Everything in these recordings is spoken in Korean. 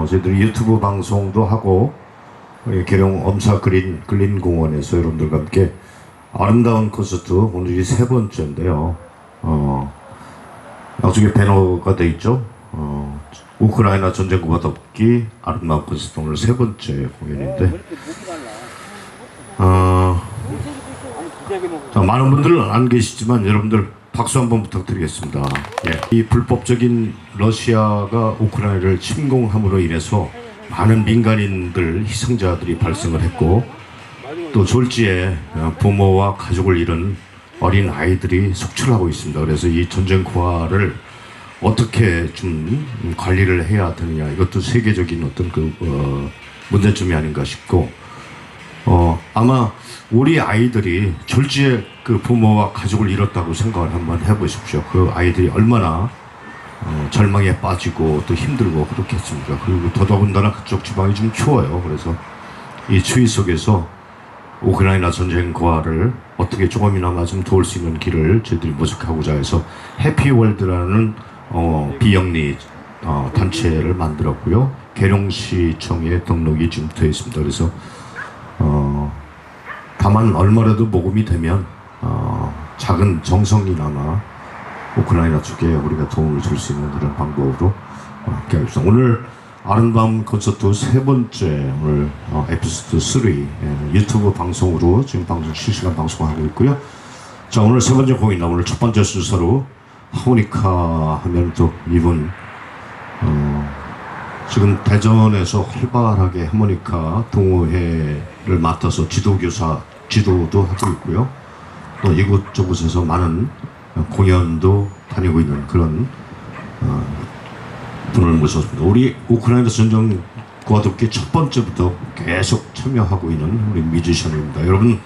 어, 저희들이 유튜브 방송도 하고 우리 계룡 엄사 그린 글린 공원에서 여러분들과 함께 아름다운 콘서트 오늘이 세 번째인데요. 어, 나중에 배너가 돼 있죠. 어, 우크라이나 전쟁과 덮기 아름다운 콘서트 오늘 세 번째 공연인데 어, 자, 많은 분들은 안 계시지만 여러분들 박수 한번 부탁드리겠습니다. 예. 이 불법적인 러시아가 우크라이나를 침공함으로 인해서 많은 민간인들 희생자들이 발생을 했고 또 졸지에 어, 부모와 가족을 잃은 어린 아이들이 속출하고 있습니다. 그래서 이 전쟁과를 어떻게 좀 관리를 해야 되느냐 이것도 세계적인 어떤 그 어, 문제점이 아닌가 싶고 어, 아마 우리 아이들이 졸지에 그 부모와 가족을 잃었다고 생각을 한번 해보십시오. 그 아이들이 얼마나 어, 절망에 빠지고 또 힘들고 그렇겠습니까? 그리고 더더군다나 그쪽 지방이 좀 추워요. 그래서 이 추위 속에서 우크라이나 전쟁과를 어떻게 조금이나마 좀 도울 수 있는 길을 저희들이 모색하고자 해서 해피월드라는 어, 비영리 어, 단체를 만들었고요. 계룡시청에 등록이 지금 되어 있습니다. 그래서 어, 다만 얼마라도 모금이 되면 어, 작은 정성이나마 우크라이나 쪽에 우리가 도움을 줄 수 있는 그런 방법으로 어, 함께 하겠습니다. 오늘 아름다운 콘서트 세 번째 오늘 어, 에피소드 3 예, 유튜브 방송으로 지금 방송 실시간 방송하고 있고요. 자 오늘 세 번째 공연이나 오늘 첫 번째 순서로 하모니카 하면 또 이분 어, 지금 대전에서 활발하게 하모니카 동호회를 맡아서 지도교사 지도도 하고 있고요. 또 이곳저곳에서 많은 공연도 다니고 있는 그런 어, 분을 모셨습니다. 우리 우크라이나 전쟁과 돕기 첫 번째부터 계속 참여하고 있는 우리 뮤지션입니다. 여러분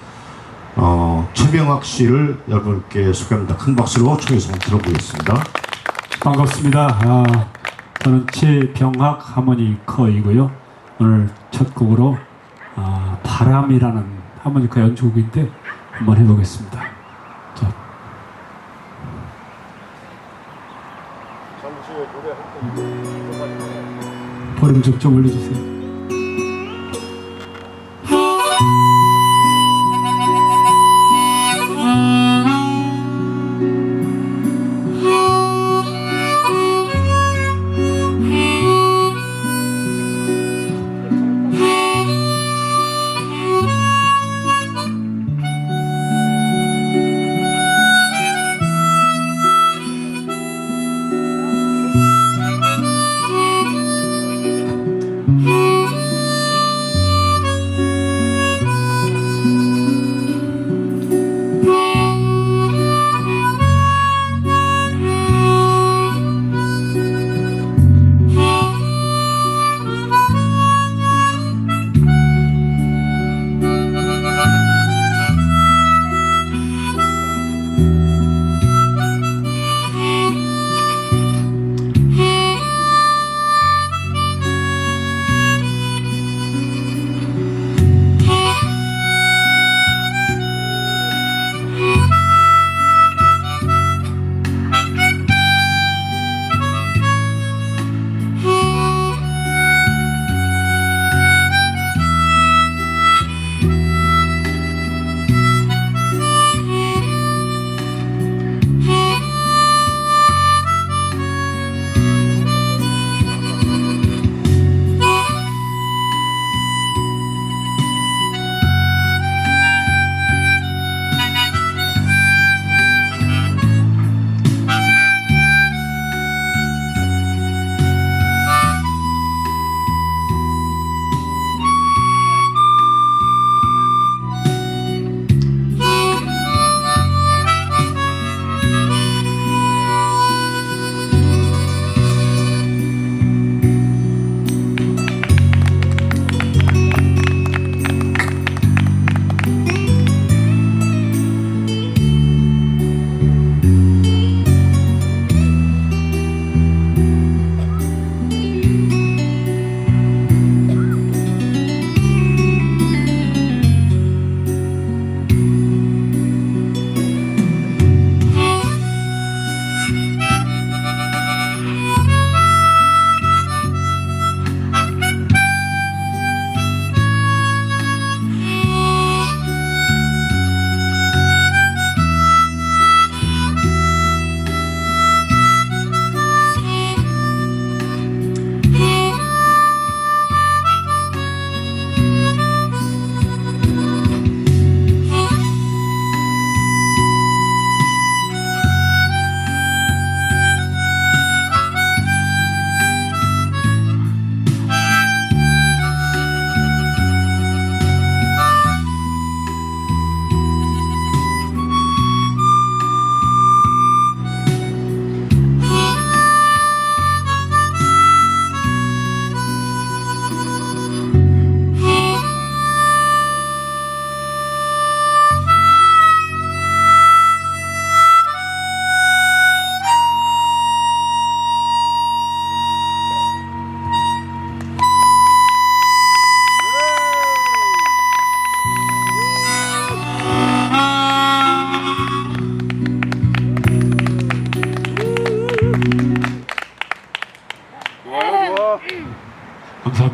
어, 최병학 씨를 여러분께 소개합니다. 큰 박수로 청해서 들어보겠습니다. 반갑습니다. 아, 저는 최병학 하모니커이고요. 오늘 첫 곡으로 아, 바람이라는 하모니카 연주곡인데 한번 해보겠습니다. 자. 볼륨 좀, 좀 올려주세요.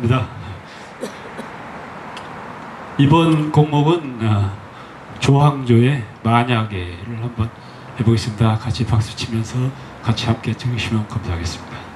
감사합니다. 이번 곡목은 어, 조항조의 만약에를 한번 해보겠습니다. 같이 박수 치면서 같이 함께 들으시면 감사하겠습니다.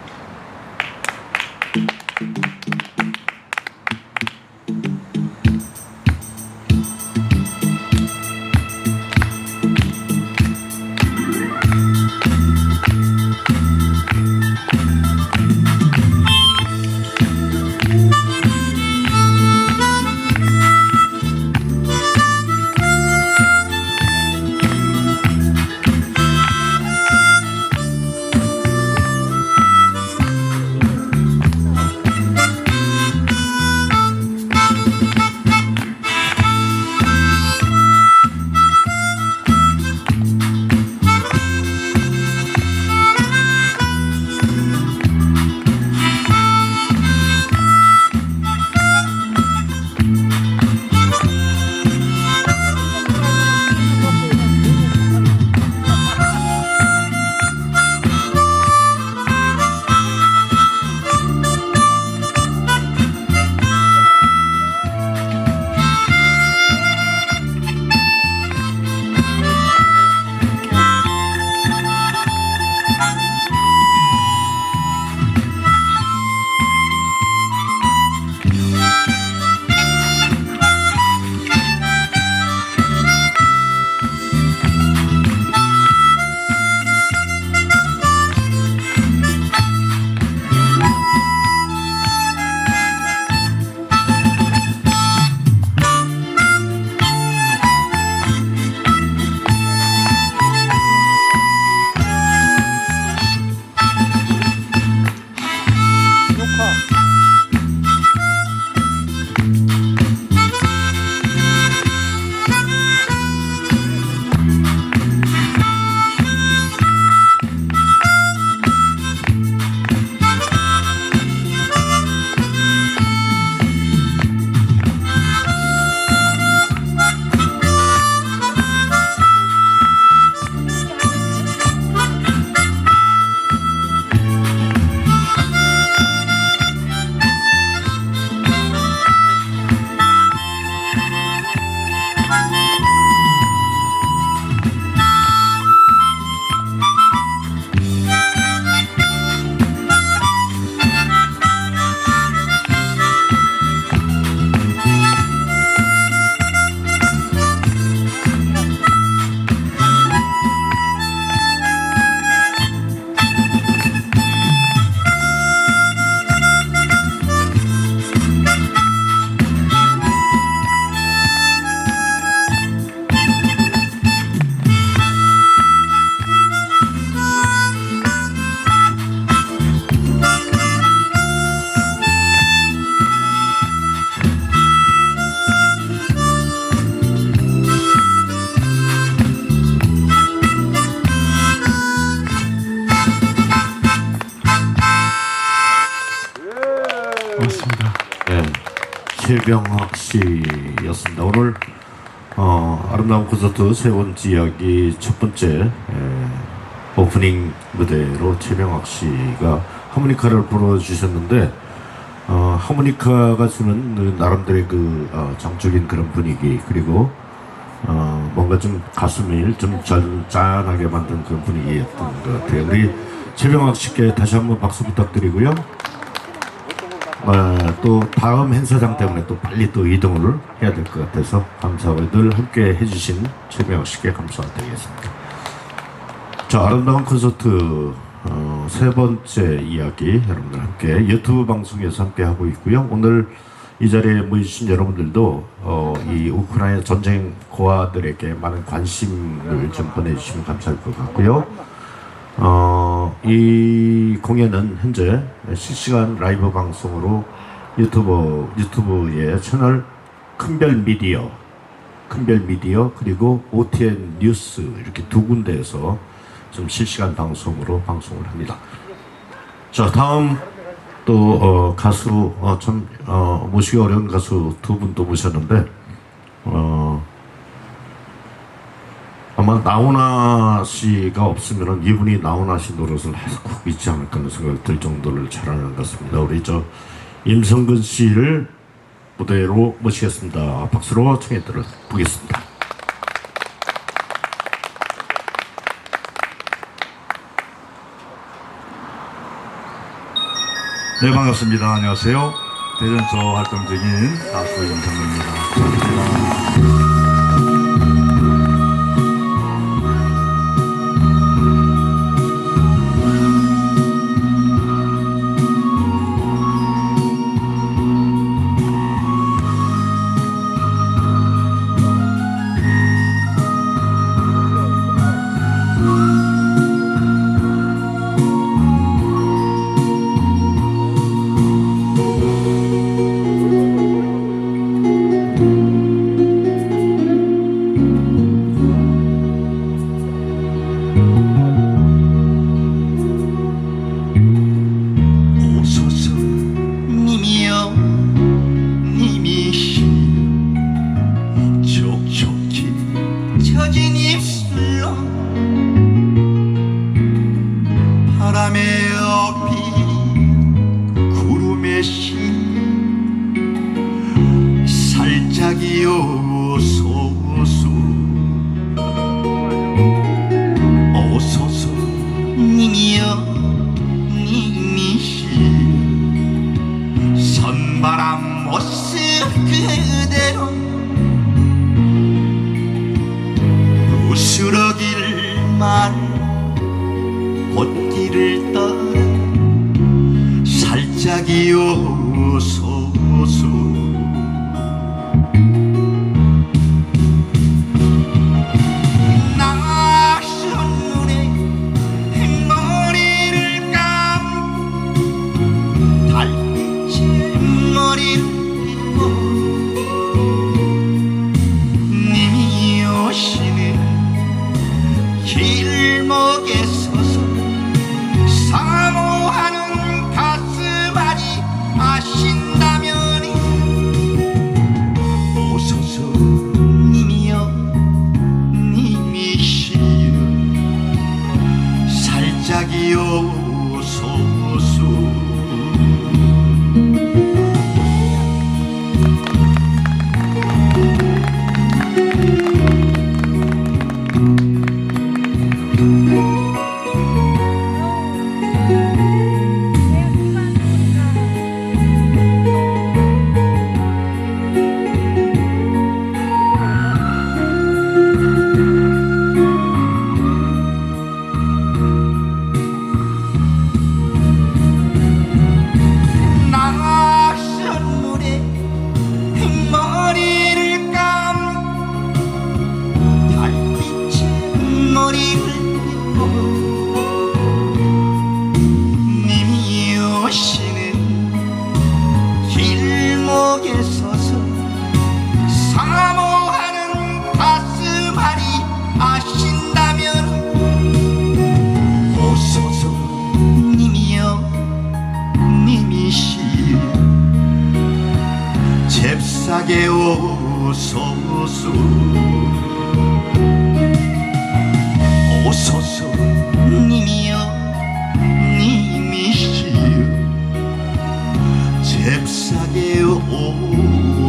최병학 씨였습니다. 오늘 어, 아름다운 콘서트 세 번째 이야기 첫 번째 에, 오프닝 무대로 최병학 씨가 하모니카를 불어주셨는데 어, 하모니카가 주는 그 나름대로의 그 어, 정적인 그런 분위기 그리고 어, 뭔가 좀 가슴을 좀 짠, 짠하게 만든 그런 분위기였던 것 같아요. 우리 최병학 씨께 다시 한번 박수 부탁드리고요. 어, 또 다음 행사장 때문에 또 빨리 또 이동을 해야 될 것 같아서 감사하고 늘 함께 해주신 최병호 씨께 감사드리겠습니다. 자 아름다운 콘서트 어, 세 번째 이야기 여러분들 함께 유튜브 방송에서 함께 하고 있고요. 오늘 이 자리에 모이신 여러분들도 어, 이 우크라이나 전쟁 고아들에게 많은 관심을 좀 보내주시면 감사할 것 같고요. 어, 이 공연은 현재 실시간 라이브 방송으로 유튜브, 유튜브의 채널 큰별 미디어, 큰별 미디어, 그리고 OTN 뉴스 이렇게 두 군데에서 좀 실시간 방송으로 방송을 합니다. 자, 다음 또, 어, 가수, 어, 참, 어, 모시기 어려운 가수 두 분 또 모셨는데, 어, 아마 나훈아 씨가 없으면은 이분이 나훈아 씨 노릇을 하고 있지 않을까 하는 생각이 들 정도를 잘하는 것 같습니다. 우리 저 임성근 씨를 무대로 모시겠습니다. 박수로 청해 들어보겠습니다. 네 반갑습니다. 안녕하세요. 대전서 활동 중인 가수 임성근입니다. started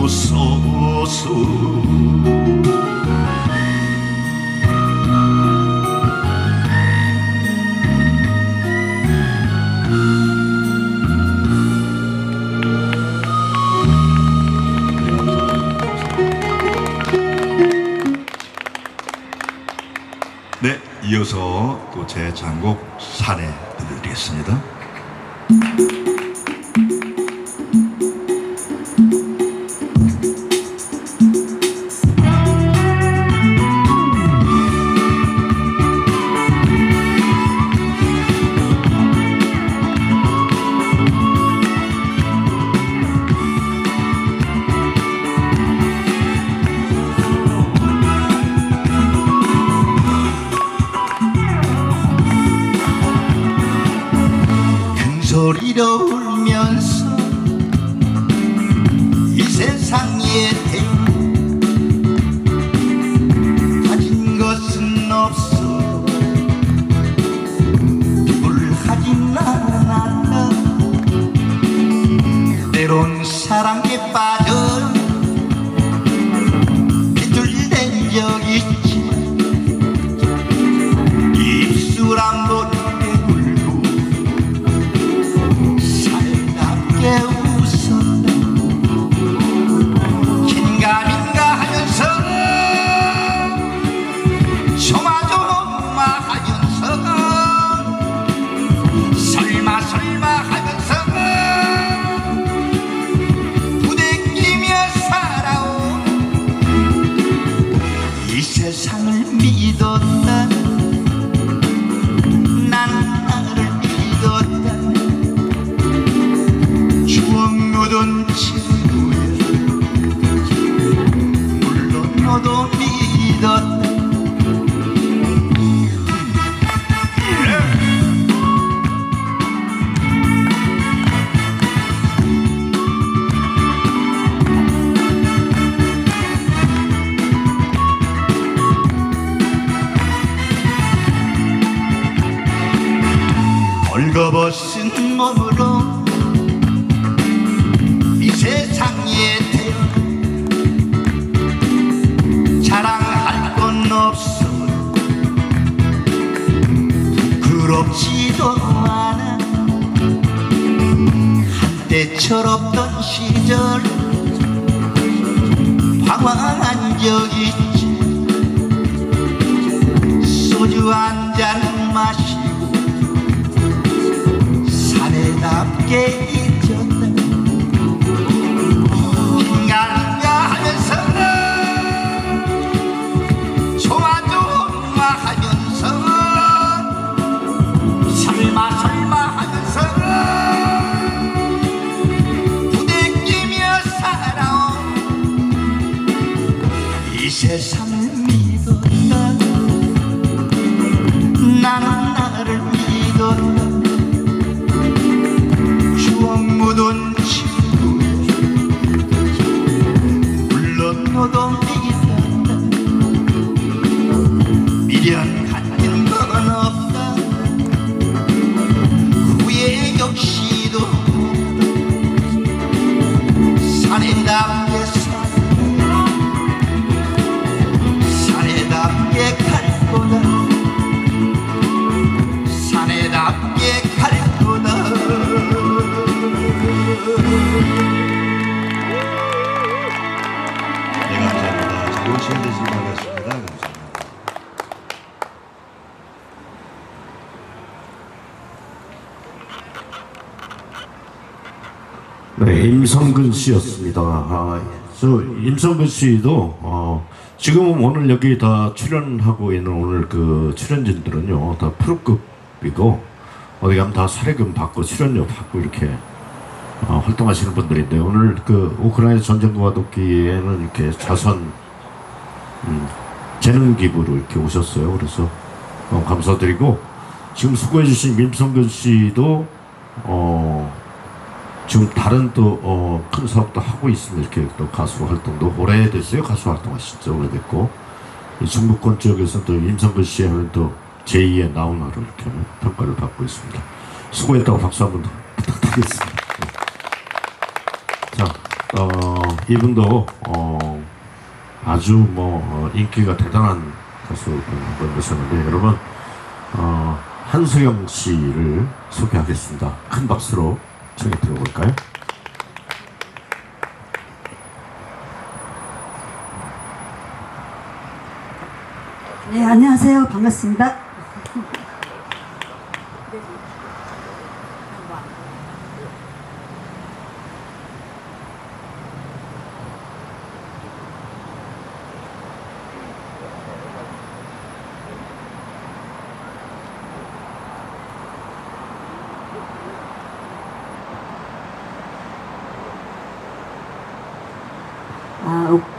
오소서 네 이어서 또 제 장곡 산에 들려드리겠습니다. 큰 부끄럽지도 않아. 한때 철없던 시절 방황한 적 있지. 소주 한 잔 마시고 사내답게 이 세상을 믿었다 나는 나를 믿었다 추억 묻은 친구야 물론 너도 믿었다. 미련 네. 네, 임성근 씨였습니다. 아, 저 임성근 씨도 어, 지금 오늘 여기 다 출연하고 있는 오늘 그 출연진들은요 다 프로급이고 어디 가면 다 사례금 받고 출연료 받고 이렇게 어, 활동하시는 분들인데 오늘 그 우크라이나 전쟁과 돕기에는 이렇게 자선 음, 재능 기부로 이렇게 오셨어요. 그래서 어, 감사드리고 지금 수고해주신 임성근 씨도 어. 지금 다른 또 어, 큰 사업도 하고 있습니다. 이렇게 또 가수 활동도 오래됐어요. 가수 활동하신 지 오래됐고 이 중부권 지역에서 또 임성근 씨 하면 또 제2의 나훈아로 이렇게 평가를 받고 있습니다. 수고했다고 박수 한번 더 부탁드리겠습니다. 네. 자, 어, 이분도 어, 아주 뭐 어, 인기가 대단한 가수분 모셨는데 여러분 어, 한수영 씨를 소개하겠습니다. 큰 박수로 청해 들어볼까요? 네, 안녕하세요. 반갑습니다.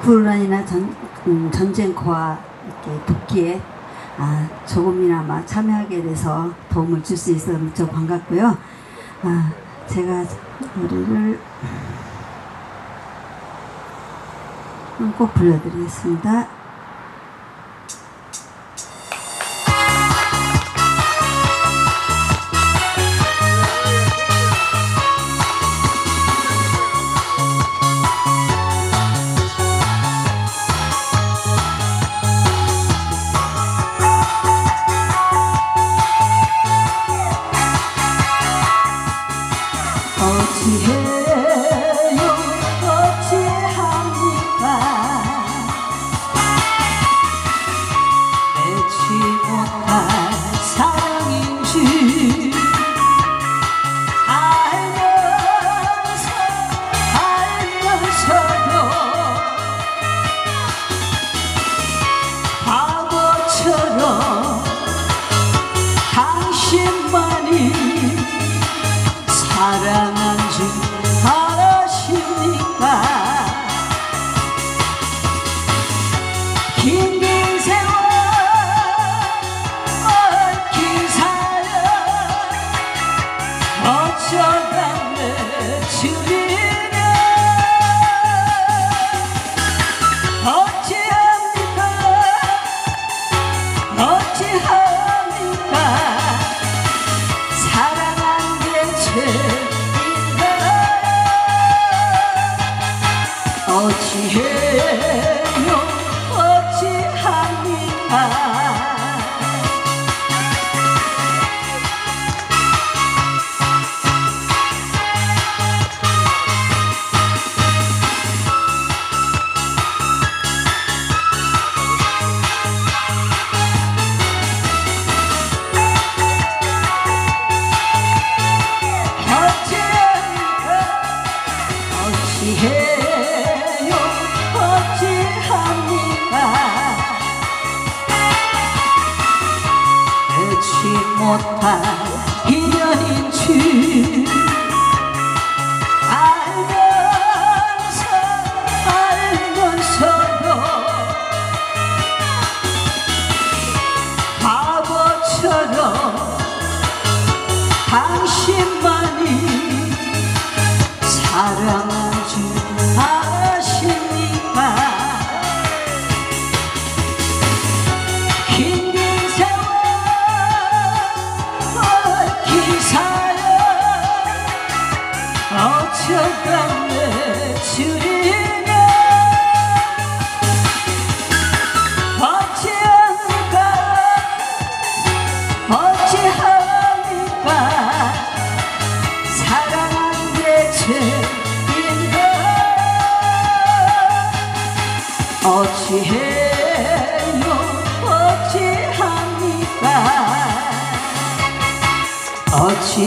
아, 우크라이나 전, 음, 전쟁과 이렇게 돕기에 아, 조금이나마 참여하게 돼서 도움을 줄 수 있어서 무척 반갑고요. 아, 제가 노래를 꼭 불러드리겠습니다.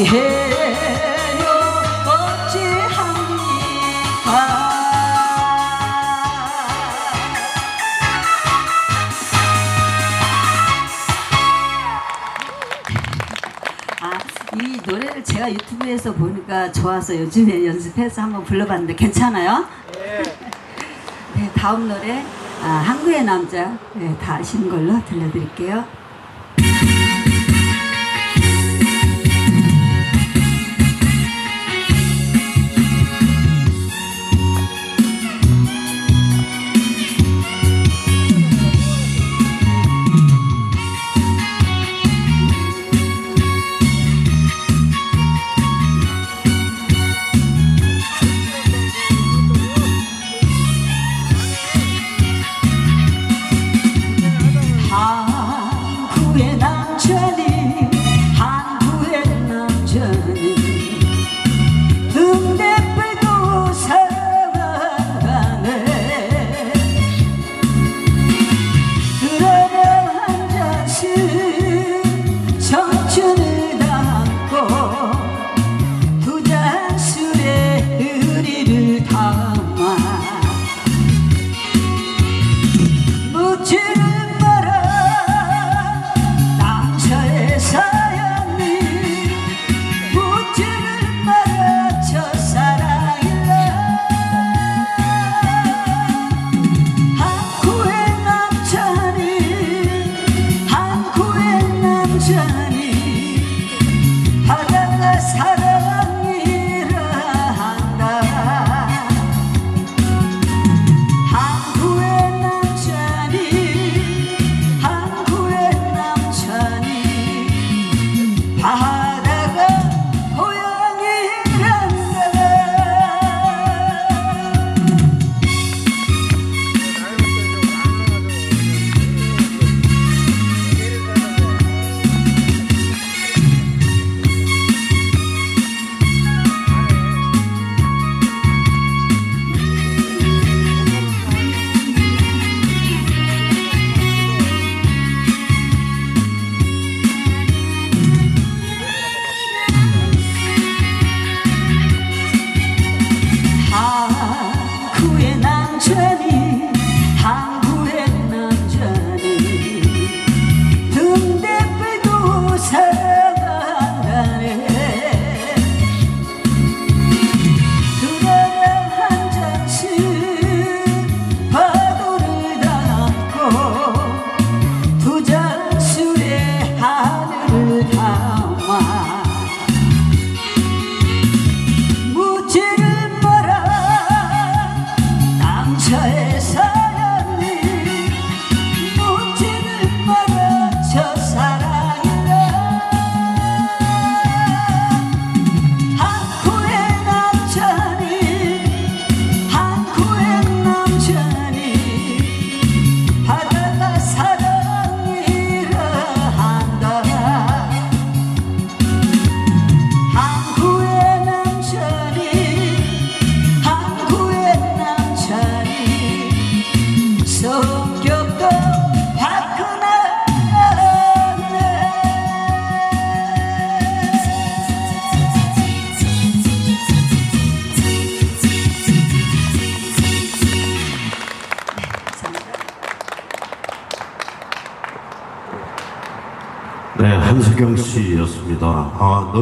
어찌해요 어찌합니까 아, 이 노래를 제가 유튜브에서 보니까 좋아서 요즘에 연습해서 한번 불러봤는데 괜찮아요? 네, 다음 노래 아, 한국의 남자 네, 다 아시는 걸로 들려드릴게요.